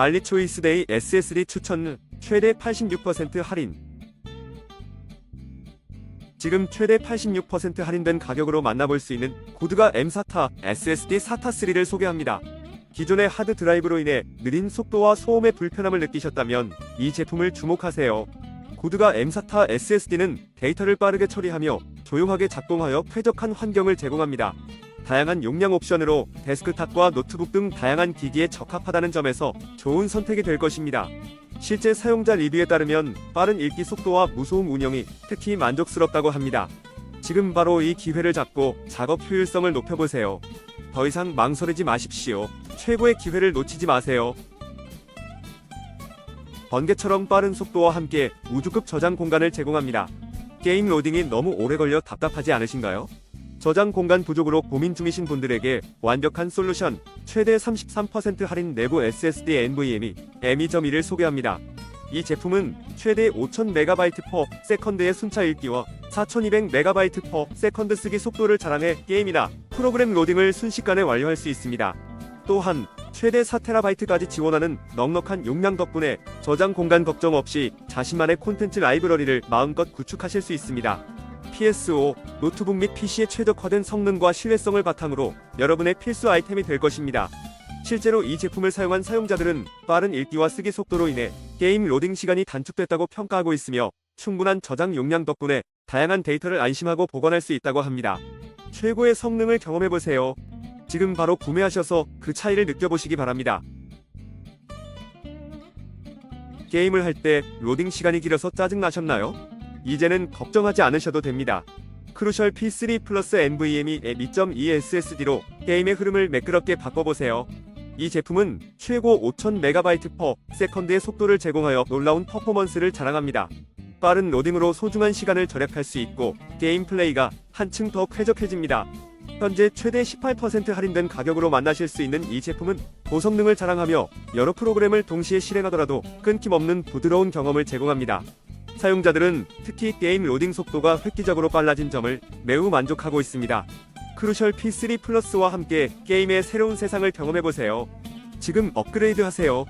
알리 초이스데이 SSD 추천 최대 86% 할인. 지금 최대 86% 할인된 가격으로 만나볼 수 있는 고드가 M4타 SSD SATA 3를 소개합니다. 기존의 하드 드라이브로 인해 느린 속도와 소음의 불편함을 느끼셨다면 이 제품을 주목하세요. 고드가 M4타 SSD는 데이터를 빠르게 처리하며 조용하게 작동하여 쾌적한 환경을 제공합니다. 다양한 용량 옵션으로 데스크탑과 노트북 등 다양한 기기에 적합하다는 점에서 좋은 선택이 될 것입니다. 실제 사용자 리뷰에 따르면 빠른 읽기 속도와 무소음 운영이 특히 만족스럽다고 합니다. 지금 바로 이 기회를 잡고 작업 효율성을 높여보세요. 더 이상 망설이지 마십시오. 최고의 기회를 놓치지 마세요. 번개처럼 빠른 속도와 함께 우주급 저장 공간을 제공합니다. 게임 로딩이 너무 오래 걸려 답답하지 않으신가요? 저장 공간 부족으로 고민 중이신 분들에게 완벽한 솔루션, 최대 33% 할인 내부 SSD NVMe M2.1을 소개합니다. 이 제품은 최대 5000MB per 세컨드의 순차 읽기와 4200MB per 세컨드 쓰기 속도를 자랑해 게임이나 프로그램 로딩을 순식간에 완료할 수 있습니다. 또한 최대 4TB까지 지원하는 넉넉한 용량 덕분에 저장 공간 걱정 없이 자신만의 콘텐츠 라이브러리를 마음껏 구축하실 수 있습니다. PS5 노트북 및 PC에 최적화된 성능과 신뢰성을 바탕으로 여러분의 필수 아이템이 될 것입니다. 실제로 이 제품을 사용한 사용자들은 빠른 읽기와 쓰기 속도로 인해 게임 로딩 시간이 단축됐다고 평가하고 있으며 충분한 저장 용량 덕분에 다양한 데이터를 안심하고 보관할 수 있다고 합니다. 최고의 성능을 경험해보세요. 지금 바로 구매하셔서 그 차이를 느껴보시기 바랍니다. 게임을 할 때 로딩 시간이 길어서 짜증나셨나요? 이제는 걱정하지 않으셔도 됩니다. 크루셜 P3 플러스 NVMe 2.2 SSD로 게임의 흐름을 매끄럽게 바꿔보세요. 이 제품은 최고 5000MB per 세컨드의 속도를 제공하여 놀라운 퍼포먼스를 자랑합니다. 빠른 로딩으로 소중한 시간을 절약할 수 있고 게임 플레이가 한층 더 쾌적해집니다. 현재 최대 18% 할인된 가격으로 만나실 수 있는 이 제품은 고성능을 자랑하며 여러 프로그램을 동시에 실행하더라도 끊김없는 부드러운 경험을 제공합니다. 사용자들은 특히 게임 로딩 속도가 획기적으로 빨라진 점을 매우 만족하고 있습니다. 크루셜 P3 플러스와 함께 게임의 새로운 세상을 경험해보세요. 지금 업그레이드 하세요.